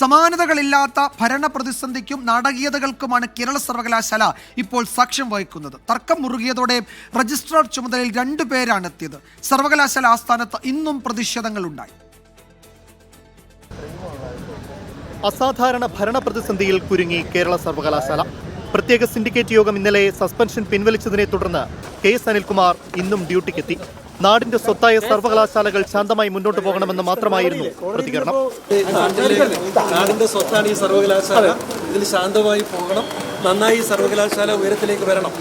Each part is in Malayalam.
സമാനതകളില്ലാത്ത ഭരണ പ്രതിസന്ധിക്കും നാടകീയതകൾക്കുമാണ് കേരള സർവകലാശാല ഇപ്പോൾ സാക്ഷ്യം വഹിക്കുന്നത്. തർക്കം മുറുകിയതോടെ രജിസ്ട്രാർ ചുമതലയിൽ രണ്ടു പേരാണ് എത്തിയത്. സർവകലാശാല ആസ്ഥാനത്ത് ഇന്നും പ്രതിഷേധങ്ങളുണ്ടായി. അസാധാരണ ഭരണ പ്രതിസന്ധിയിൽ കുരുങ്ങി കേരള സർവകലാശാല. പ്രത്യേക സിൻഡിക്കേറ്റ് യോഗം ഇന്നലെ സസ്പെൻഷൻ പിൻവലിച്ചതിനെ തുടർന്ന് കെ എസ് അനിൽകുമാർ ഇന്നും ഡ്യൂട്ടിക്കെത്തി. നാടിന്റെ സ്വത്തായ സർവകലാശാലകൾ ശാന്തമായി മുന്നോട്ട് പോകണമെന്ന് മാത്രമായിരുന്നു പ്രതികരണം. നാടിന്റെ സ്വത്താണ് ഈ സർവകലാശാല. ഇതിൽ ശാന്തമായി പോകണം. നന്നായി സർവകലാശാല ഉയരത്തിലേക്ക് വരണം.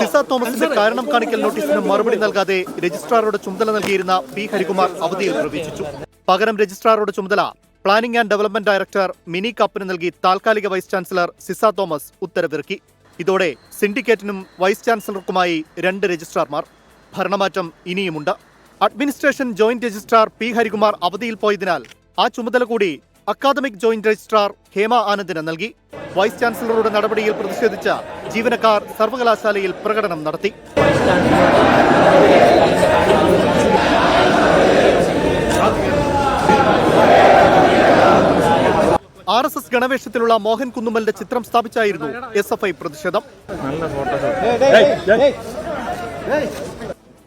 സിസ തോമസിന്റെ കാരണം കാണിക്കൽ നോട്ടീസിന് മറുപടി നൽകാതെ രജിസ്ട്രാറുടെ ചുമതല നൽകിയിരുന്ന പി ഹരികുമാർ അവധിയിൽ പ്രവേശിച്ചു. പകരം രജിസ്ട്രാറുടെ ചുമതല planning and development director Mini കപ്പിന് നൽകി താൽക്കാലിക വൈസ് ചാൻസലർ സിസ തോമസ് ഉത്തരവിറക്കി. ഇതോടെ സിൻഡിക്കേറ്റിനും വൈസ് ചാൻസലർക്കുമായി രണ്ട് രജിസ്ട്രാർമാർ ഭരണമാറ്റം ഇനിയുമുണ്ട്. Administration joint registrar P Harikumar അവധിയിൽ പോയതിനാൽ ആ ചുമതല കൂടി അക്കാദമിക് ജോയിന്റ് രജിസ്ട്രാർ ഹേമ ആനന്ദിന് നൽകി. വൈസ് ചാൻസലറുടെ നടപടിയിൽ പ്രതിഷേധിച്ച ജീവനക്കാർ സർവകലാശാലയിൽ പ്രകടനം നടത്തി. ആർ എസ് എസ് ഗണവേഷത്തിലുള്ള മോഹൻ കുന്നുമലിന്റെ ചിത്രം സ്ഥാപിച്ചായിരുന്നു എസ് എഫ് ഐ പ്രതിഷേധം.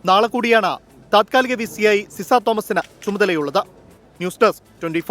നാളെ കൂടിയാണ് താത്കാലിക വി സിയായി സിസ തോമസിന് ചുമതലയുള്ളത്. News desk twenty